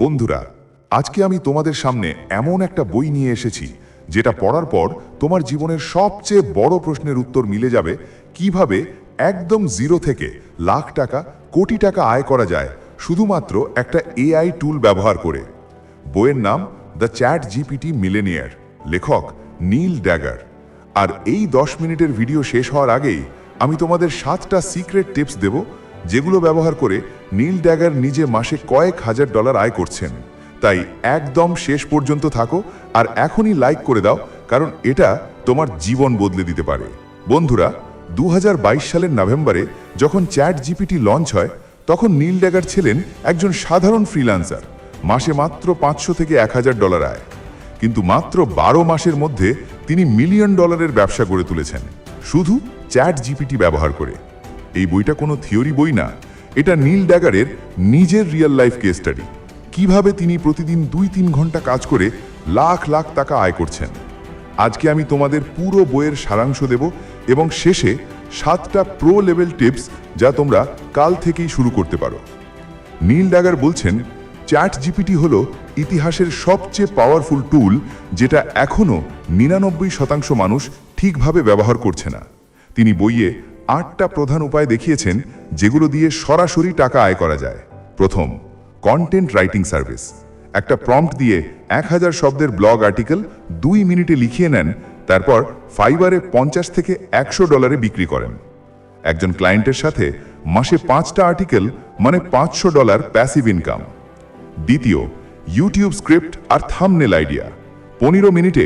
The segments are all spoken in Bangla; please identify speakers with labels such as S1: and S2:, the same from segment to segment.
S1: বন্ধুরা, আজকে আমি তোমাদের সামনে এমন একটা বই নিয়ে এসেছি, যেটা পড়ার পর তোমার জীবনের সবচেয়ে বড় প্রশ্নের উত্তর মিলে যাবে, কীভাবে একদম জিরো থেকে লাখ টাকা, কোটি টাকা আয় করা যায়, শুধুমাত্র একটা এআই টুল ব্যবহার করে। বইয়ের নাম দ্য চ্যাট জিপিটি মিলেনিয়ার, লেখক নীল ড্যাগার। আর এই দশ মিনিটের ভিডিও শেষ হওয়ার আগেই আমি তোমাদের সাতটা সিক্রেট টিপস দেব যেগুলো ব্যবহার করে নীল ড্যাগার নিজে মাসে কয়েক হাজার ডলার আয় করছেন। তাই একদম শেষ পর্যন্ত থাকো আর এখনই লাইক করে দাও, কারণ এটা তোমার জীবন বদলে দিতে পারে। বন্ধুরা দু হাজার বাইশ সালের নভেম্বরে যখন চ্যাট জিপিটি লঞ্চ হয়, তখন নীল ড্যাগার ছিলেন একজন সাধারণ ফ্রিল্যান্সার। মাসে মাত্র পাঁচশো থেকে এক হাজার ডলার আয়। কিন্তু মাত্র বারো মাসের মধ্যে তিনি মিলিয়ন ডলারের ব্যবসা গড়ে তুলেছেন। শুধু চ্যাট জিপিটি ব্যবহার করে। এই বইটা কোনো থিওরি বই না। এটা নীল ড্যাগারের নিজের রিয়েল লাইফ কেস স্টাডি। কীভাবে তিনি প্রতিদিন দুই তিন ঘণ্টা কাজ করে লাখ লাখ টাকা আয় করছেন। আজকে আমি তোমাদের পুরো বইয়ের সারাংশ দেব এবং শেষে সাতটা প্রো লেভেল টিপস যা তোমরা কাল থেকেই শুরু করতে পারো। নীল ড্যাগার বলছেন চ্যাট জিপিটি হল ইতিহাসের সবচেয়ে পাওয়ারফুল টুল যেটা এখনও নিরানব্বই শতাংশ মানুষ ঠিকভাবে ব্যবহার করছে না। তিনি বইয়ে আটটা প্রধান উপায় দেখিয়েছেন যেগুলো দিয়ে সরাসরি টাকা আয় করা যায়। প্রথম কন্টেন্ট রাইটিং সার্ভিস একটা প্রম্পট দিয়ে এক হাজার শব্দের ব্লগ আর্টিকেল দুই মিনিটে লিখিয়ে নেন, তারপর ফাইবারে পঞ্চাশ থেকে একশো ডলারে বিক্রি করেন। একজন ক্লায়েন্টের সাথে মাসে পাঁচটা আর্টিকেল মানে পাঁচশো ডলার প্যাসিভ ইনকাম দ্বিতীয় ইউটিউব স্ক্রিপ্ট আর থামনেল আইডিয়া পনেরো মিনিটে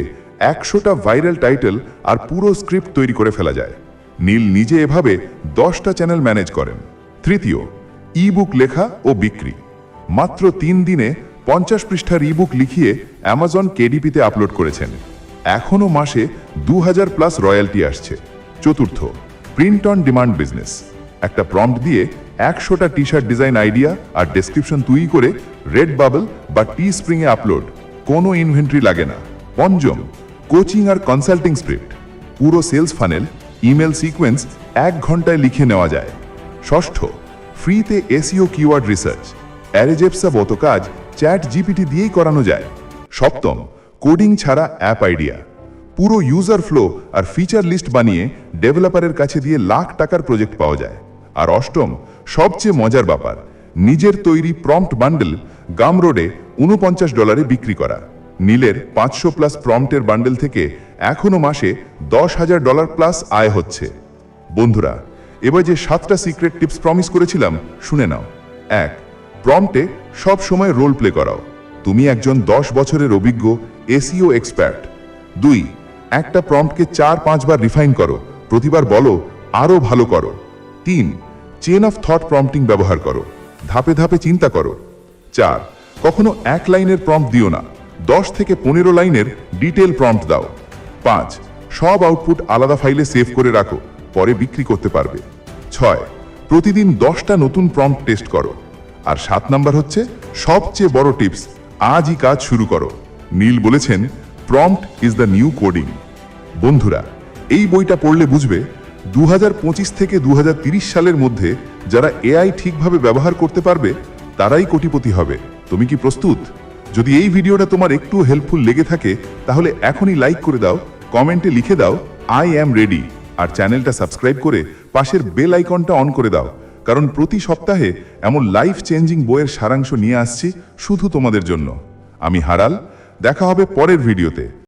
S1: একশোটা ভাইরাল টাইটেল আর পুরো স্ক্রিপ্ট তৈরি করে ফেলা যায়। নীল নিজে এভাবে দশটা চ্যানেল ম্যানেজ করেন। তৃতীয়, ইবুক লেখা ও বিক্রি। মাত্র তিন দিনে পঞ্চাশ পৃষ্ঠার ইবুক লিখিয়ে অ্যামাজন কেডিপিতে আপলোড করেছেন। এখনও মাসে দু হাজার প্লাস রয়্যালটি আসছে। চতুর্থ, প্রিন্ট অন ডিমান্ড বিজনেস। একটা প্রম্পট দিয়ে একশোটা টি শার্ট ডিজাইন আইডিয়া আর ডেসক্রিপশন তুই করে রেড বাবল বা টি স্প্রিংয়ে আপলোড। কোনো ইনভেন্টরি লাগে না। পঞ্চম, কোচিং আর কনসাল্টিং স্ক্রিপ্ট। পুরো সেলস ফানেল ইমেল সিকোয়েন্স এক ঘন্টায় লিখে নেওয়া যায়। ষষ্ঠ, ফ্রিতে এসিও কিওয়ার্ড রিসার্চ। অ্যারেজেপসা মত কাজ চ্যাট জিপিটি দিয়েই করানো যায়। সপ্তম, কোডিং ছাড়া অ্যাপ আইডিয়া। পুরো ইউজার ফ্লো আর ফিচার লিস্ট বানিয়ে ডেভেলপারের কাছে দিয়ে লাখ টাকার প্রজেক্ট পাওয়া যায়। আর অষ্টম, সবচেয়ে মজার ব্যাপার, নিজের তৈরি প্রম্পট বান্ডেল গাম রোডে উনপঞ্চাশ ডলারে বিক্রি করা। নীলের পাঁচশো প্লাস প্রম্পটের বান্ডেল থেকে এখনও মাসে দশ হাজার ডলার প্লাস আয় হচ্ছে। বন্ধুরা, এবার যে সাতটা সিক্রেট টিপস প্রমিস করেছিলাম, শুনে নাও। এক, প্রম্পটে সব সময় রোল প্লে করাও। তুমি একজন দশ বছরের অভিজ্ঞ এসিও এক্সপার্ট। দুই, একটা প্রম্পটকে চার, পাঁচবার রিফাইন করো। প্রতিবার বলো আরও ভালো করো। তিন চেন অফ থট প্রম্পটিং ব্যবহার করো। ধাপে ধাপে চিন্তা করো। চার, কখনো এক লাইনের প্রম্পট দিও না। দশ থেকে পনেরো লাইনের ডিটেল প্রম্পট দাও। পাঁচ, সব আউটপুট আলাদা ফাইলে সেভ করে রাখো, পরে বিক্রি করতে পারবে। ছয়, প্রতিদিন দশটা নতুন প্রম্পট টেস্ট করো। আর সাত নাম্বার হচ্ছে, সবচেয়ে বড় টিপস, আজই কাজ শুরু করো। নীল বলেছেন, prompt is the new coding. বন্ধুরা, এই বইটা পড়লে বুঝবে দু হাজার পঁচিশ থেকে দু সালের মধ্যে যারা এআই ঠিকভাবে ব্যবহার করতে পারবে, তারাই কোটিপতি হবে। তুমি কি প্রস্তুত? যদি এই ভিডিওটা তোমার একটু হেল্পফুল লেগে থাকে, তাহলে এখনই লাইক করে দাও কমেন্টে লিখে দাও আই অ্যাম রেডি আর চ্যানেলটা সাবস্ক্রাইব করে পাশের বেল আইকনটা অন করে দাও। কারণ প্রতি সপ্তাহে এমন লাইফ চেঞ্জিং বইয়ের সারাংশ নিয়ে আসছি শুধু তোমাদের জন্য। আমি হারাল, দেখা হবে পরের ভিডিওতে।